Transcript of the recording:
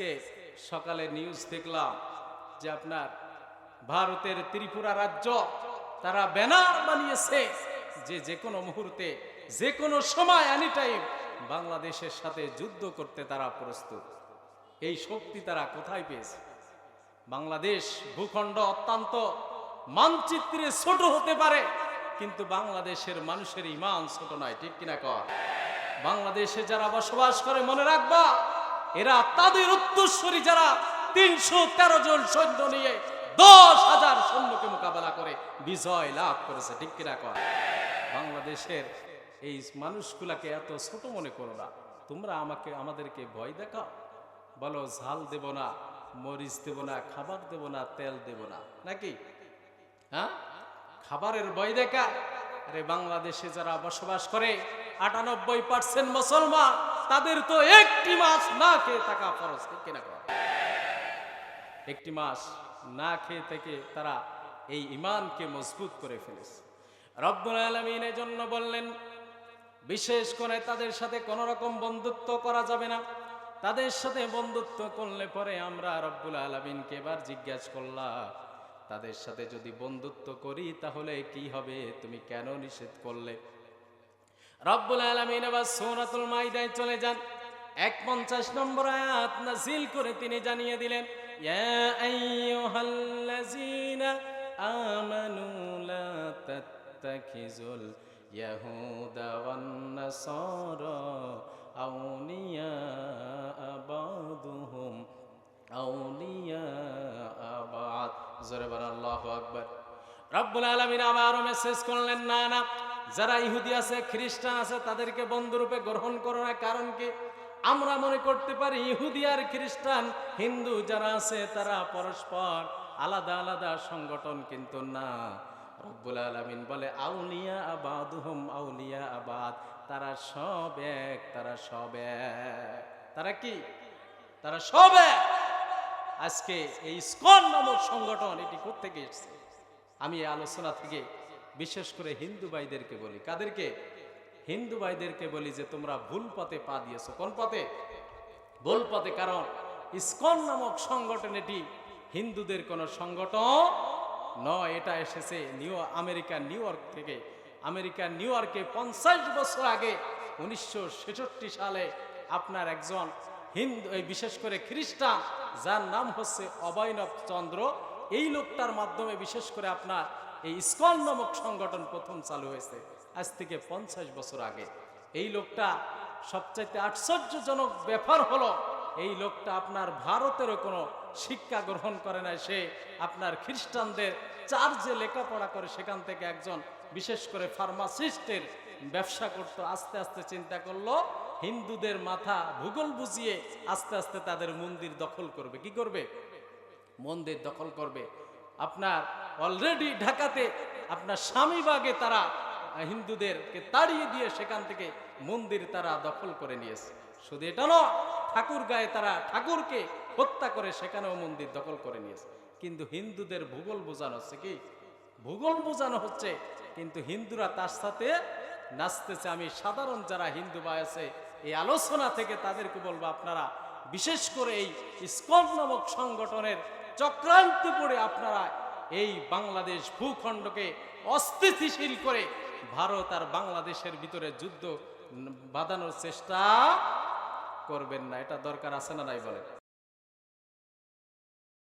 আজকে সকালে নিউজ দেখলাম যে আপনার ভারতের ত্রিপুরা রাজ্য, তারা ব্যানার বানিয়েছে যে যে কোনো মুহূর্তে যে কোনো সময় এনি টাইম বাংলাদেশের সাথে যুদ্ধ করতে তারা প্রস্তুত। এই শক্তি তারা কোথায় পেয়েছে? বাংলাদেশ ভূখণ্ড অত্যন্ত মানচিত্রে ছোট হতে পারে, কিন্তু বাংলাদেশের মানুষের ইমান ছোট নয়, ঠিক কিনা কর? বাংলাদেশে যারা বসবাস করে, মনে রাখবা এরা তাদের উত্তরস্বরী যারা তিনশো তেরো জন সৈন্য নিয়ে দশ হাজার সৈন্যকে মোকাবেলা করে বিজয় লাভ করেছে, ঠিক কিনা কর বাংলাদেশের এই মানুষগুলাকে এত ছোট মনে করো না। তোমরা আমাকে, আমাদেরকে ভয় দেখাও। বলো, ঝাল দেব না, মরিচ দেব না, খাবার দেব না, তেল দেব না, নাকি? হ্যাঁ? খাবারের ভয় দেখা। আরে বাংলাদেশে যারা বসবাস করে, আটানব্বই পার্সেন্ট মুসলমান তাদের তো একটি মাস না খেয়ে থাকা ফরজ কিনা কর একটি মাস না খেয়ে থেকে তারা এই ইমানকে মজবুত করে ফেলেছে। রব্বুল আলমিন জন্য বললেন, বিশেষ করে তাদের সাথে কোনো রকম বন্ধুত্ব করা যাবে না। তাদের সাথে বন্ধুত্ব করলে পরে আমরা রব্বুল আলমিনকে এবার জিজ্ঞাসা করলাম, তাদের সাথে যদি বন্ধুত্ব করি তাহলে কি হবে? তুমি কেন নিষেধ করলে? রব্বুল আলমিন আবার সৌরাতুল মাইদায় চলে যান। এক পঞ্চাশ নম্বর আয়াত নাজিল করে তিনি জানিয়ে দিলেন আমানু জোরে রব্বুল আলামিন আবারও মেসেজ করলেন, না না যারা ইহুদি আছে, খ্রিস্টান আছে, তাদেরকে বন্ধুরূপে গ্রহণ করো না কারণ কি? আমরা মনে করতে পারি ইহুদি আর খ্রিস্টান, হিন্দু যারা আছে, তারা পরস্পর আলাদা আলাদা সংগঠন কিন্তু না। রব্বুল আলামিন বলে, আউলিয়া আবাদুহুম, আউলিয়া আবাদ। তারা সব এক, তারা সব এক। তারা কি? তারা সব এক। আজকে এই স্কন নামক সংগঠন এটি কোথেকে এসেছে? আমি আলোচনা থেকে বিশেষ করে হিন্দু ভাইদেরকে বলি। কাদেরকে? হিন্দু ভাইদেরকে বলি যে, তোমরা ভুল পথে পা দিয়েছ। কোন পথে? ভুল পথে, কারণ ইসকন নামক সংগঠন এটি হিন্দুদের কোন সংগঠন নয়। এটা এসেছে নিউ আমেরিকা, নিউ ইয়র্ক থেকে। আমেরিকা, নিউ ইয়র্কে পঞ্চাশ বছর আগে উনিশশো ছেষট্টি সালে আপনার একজন হিন্দু বিশেষ করে খ্রিস্টান, যার নাম হচ্ছে অভয়নব চন্দ্র এই লোকটার মাধ্যমে বিশেষ করে আপনার এই ইসকন নামক সংগঠন প্রথম চালু হয়েছে। আজ থেকে পঞ্চাশ বছর আগে। এই লোকটা সবচাইতে আশ্চর্যজনক ব্যাপার হলো, এই লোকটা আপনার ভারতেরও কোনো শিক্ষা গ্রহণ করে না সে আপনার খ্রিস্টানদের চার্জে লেখাপড়া করে, সেখান থেকে একজন বিশেষ করে ফার্মাসিস্টের ব্যবসা করতো। আস্তে আস্তে চিন্তা করল, হিন্দুদের মাথা ভূগোল বুঝিয়ে আস্তে আস্তে তাদের মন্দির দখল করবে। কি করবে? মন্দির দখল করবে। আপনার অলরেডি ঢাকাতে আপনার স্বামীবাগে তারা হিন্দুদেরকে তাড়িয়ে দিয়ে সেখান থেকে মন্দির তারা দখল করে নিয়েছে। শুধু এটা নয়, ঠাকুর গায়ে তারা ঠাকুরকে হত্যা করে সেখানেও মন্দির দখল করে নিয়েছে। কিন্তু হিন্দুদের ভূগোল বোঝানো হচ্ছে কি? ভূগোল বোঝানো হচ্ছে, কিন্তু হিন্দুরা তার সাথে নাচতেছে। আমি সাধারণ যারা হিন্দু ভাই আছে, এই আলোচনা থেকে তাদেরকে বলব আপনারা, বিশেষ করে এই ইসকন নামক সংগঠনের চক্রান্তে পড়ে আপনারা এই বাংলাদেশ ভূখণ্ডকে অস্থিতিশীল করে ভারত আর বাংলাদেশের ভিতরে যুদ্ধ বাঁধানোর চেষ্টা করবেন না। এটা দরকার আছে না নাই বলেন?